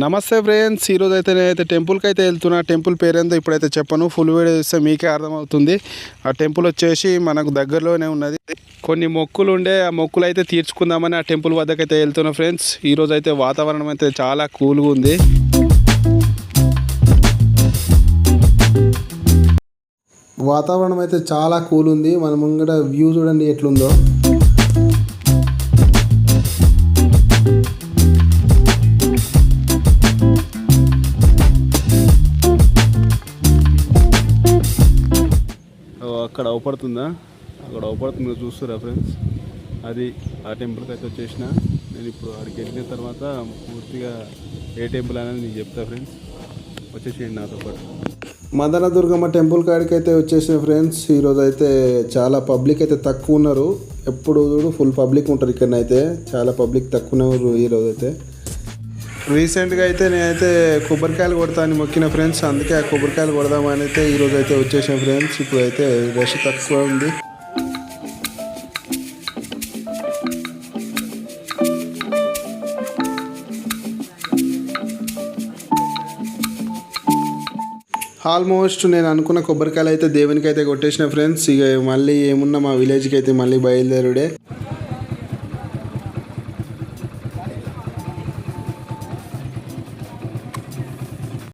నమస్తే ఫ్రెండ్స్ ఈరోజు అయితే నేనైతే టెంపుల్కి అయితే వెళ్తున్నా. టెంపుల్ పేరేందో ఇప్పుడైతే చెప్పను. ఫుల్ వీడియో చూస్తే మీకే అర్థమవుతుంది. ఆ టెంపుల్ వచ్చేసి మనకు దగ్గరలోనే ఉన్నది. కొన్ని మొక్కులు ఉండే ఆ మొక్కులు అయితే తీర్చుకుందామని ఆ టెంపుల్ వద్దకు అయితే వెళ్తున్నా ఫ్రెండ్స్. ఈరోజు అయితే వాతావరణం అయితే చాలా కూల్గా ఉంది. వాతావరణం అయితే చాలా కూల్ ఉంది. మన ముంగట వ్యూ చూడండి ఎట్లుందో. అక్కడ అవపడుతుందా? అక్కడ అవపడుతుందో చూస్తురా ఫ్రెండ్స్ అది ఆ టెంపుల్కి అయితే వచ్చేసిన. నేను ఇప్పుడు అక్కడికి వెళ్ళిన తర్వాత పూర్తిగా ఏ టెంపుల్ అనేది నేను చెప్తా ఫ్రెండ్స్ వచ్చేసేయండి నాతో పాటు. మదన దుర్గమ్మ టెంపుల్ కాడికి అయితే వచ్చేసిన ఫ్రెండ్స్ ఈరోజు అయితే చాలా పబ్లిక్ అయితే తక్కువ ఉన్నారు. ఎప్పుడు చూడు ఫుల్ పబ్లిక్ ఉంటారు ఇక్కడ అయితే చాలా పబ్లిక్ తక్కువ ఉన్నారు ఈరోజు అయితే. రీసెంట్గా అయితే నేనైతే కొబ్బరికాయలు కొడతాను మొక్కిన ఫ్రెండ్స్ అందుకే ఆ కొబ్బరికాయలు కొడదామని అయితే ఈరోజు అయితే వచ్చేసాం ఫ్రెండ్స్. ఇప్పుడు అయితే రష్ తక్కువ ఉంది. ఆల్మోస్ట్ నేను అనుకున్న కొబ్బరికాయలు అయితే దేవునికి అయితే కొట్టేసిన ఫ్రెండ్స్. ఇక మళ్ళీ ఏమున్నా మా విలేజ్కి అయితే మళ్ళీ బయలుదేరుడే.